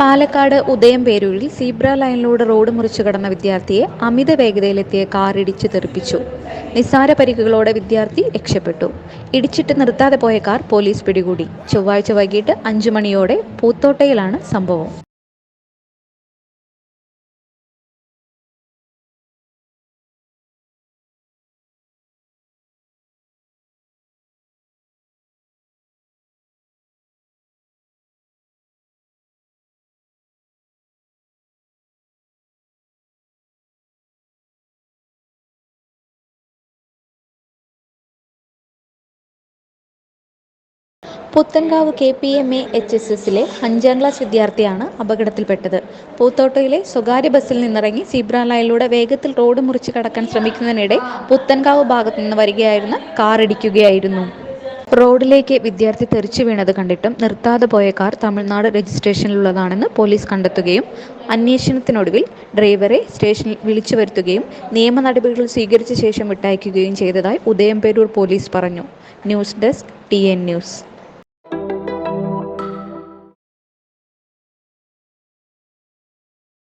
പാലക്കാട് ഉദയം പേരൂരിൽ സീബ്ര ലൈനിലൂടെ റോഡ് മുറിച്ചു കടന്ന വിദ്യാർത്ഥിയെ അമിത വേഗതയിലെത്തിയ കാർ ഇടിച്ചു തെറിപ്പിച്ചു. നിസ്സാര പരിക്കുകളോടെ വിദ്യാർത്ഥി രക്ഷപ്പെട്ടു. ഇടിച്ചിട്ട് നിർത്താതെ പോയ കാർ പോലീസ് പിടികൂടി. ചൊവ്വാഴ്ച വൈകിട്ട് അഞ്ചു മണിയോടെ പൂത്തോട്ടയിലാണ് സംഭവം. Puthenkavu K P M H S S എസിലെ അഞ്ചാം ക്ലാസ് വിദ്യാർത്ഥിയാണ് അപകടത്തിൽപ്പെട്ടത്. പൂത്തോട്ടയിലെ സ്വകാര്യ ബസ്സിൽ നിന്നിറങ്ങി സീബ്ര ലൈനിലൂടെ വേഗത്തിൽ റോഡ് മുറിച്ച് കടക്കാൻ ശ്രമിക്കുന്നതിനിടെ പുത്തൻകാവ് ഭാഗത്തു നിന്ന് വരികയായിരുന്ന കാർ ഇടിക്കുകയായിരുന്നു. റോഡിലേക്ക് വിദ്യാർത്ഥി തെറിച്ചു വീണത് കണ്ടിട്ടും നിർത്താതെ പോയ കാർ തമിഴ്നാട് രജിസ്ട്രേഷനിലുള്ളതാണെന്ന് പോലീസ് കണ്ടെത്തുകയും അന്വേഷണത്തിനൊടുവിൽ ഡ്രൈവറെ സ്റ്റേഷനിൽ വിളിച്ചു വരുത്തുകയും നിയമ നടപടികൾ സ്വീകരിച്ച ശേഷം വിട്ടയക്കുകയും ചെയ്തതായി ഉദയംപേരൂർ പോലീസ് പറഞ്ഞു. News desk T N news.